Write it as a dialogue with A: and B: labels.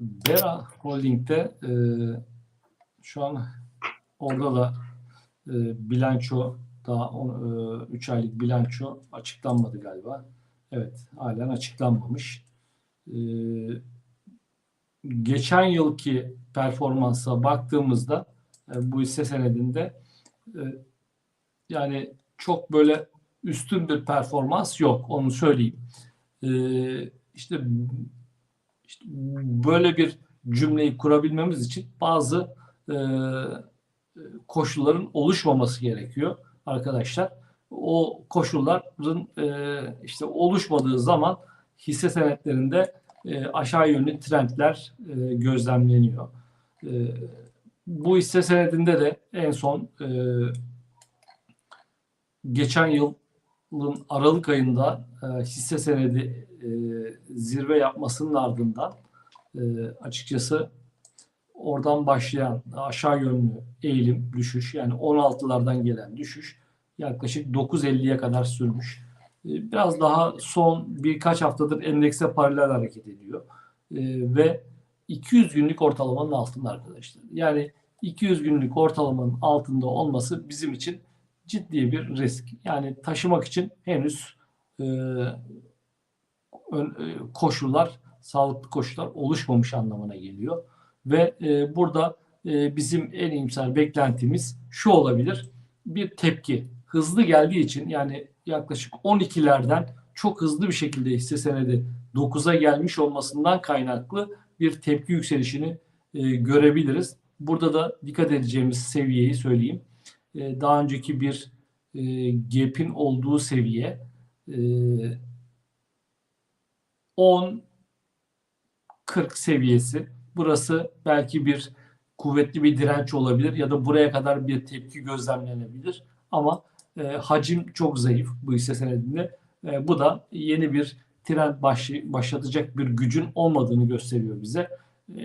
A: Bera Holding'de e, şu an orada da e, bilanço daha 3 aylık bilanço açıklanmadı galiba. Evet, halen açıklanmamış. E, geçen yılki performansa baktığımızda e, bu hisse senedinde e, yani çok böyle üstün bir performans yok. Onu söyleyeyim. E, işte işte böyle bir cümleyi kurabilmemiz için bazı e, koşulların oluşmaması gerekiyor arkadaşlar. O koşulların e, işte oluşmadığı zaman hisse senetlerinde e, aşağı yönlü trendler e, gözlemleniyor. E, bu hisse senedinde de en son e, geçen yılın Aralık ayında e, hisse senedi e, zirve yapmasının ardından e, açıkçası oradan başlayan aşağı yönlü eğilim, düşüş yani 16'lardan gelen düşüş yaklaşık 9.50'ye kadar sürmüş. E, biraz daha son birkaç haftadır endekse paralel hareket ediyor. E, ve 200 günlük ortalamanın altında arkadaşlar. Yani 200 günlük ortalamanın altında olması bizim için ciddi bir risk. Yani taşımak için henüz e, e, koşullar, sağlıklı koşullar oluşmamış anlamına geliyor. Ve e, burada e, bizim en iyimser beklentimiz şu olabilir. Bir tepki hızlı geldiği için yani yaklaşık 12'lerden çok hızlı bir şekilde hisse senedi 9'a gelmiş olmasından kaynaklı bir tepki yükselişini e, görebiliriz. Burada da dikkat edeceğimiz seviyeyi söyleyeyim. E, daha önceki bir e, gap'in olduğu seviye e, 10 40 seviyesi. Burası belki bir kuvvetli bir direnç olabilir ya da buraya kadar bir tepki gözlemlenebilir. Ama e, hacim çok zayıf bu hisse senedinde. E, bu da yeni bir trend başı, başlatacak bir gücün olmadığını gösteriyor bize. E,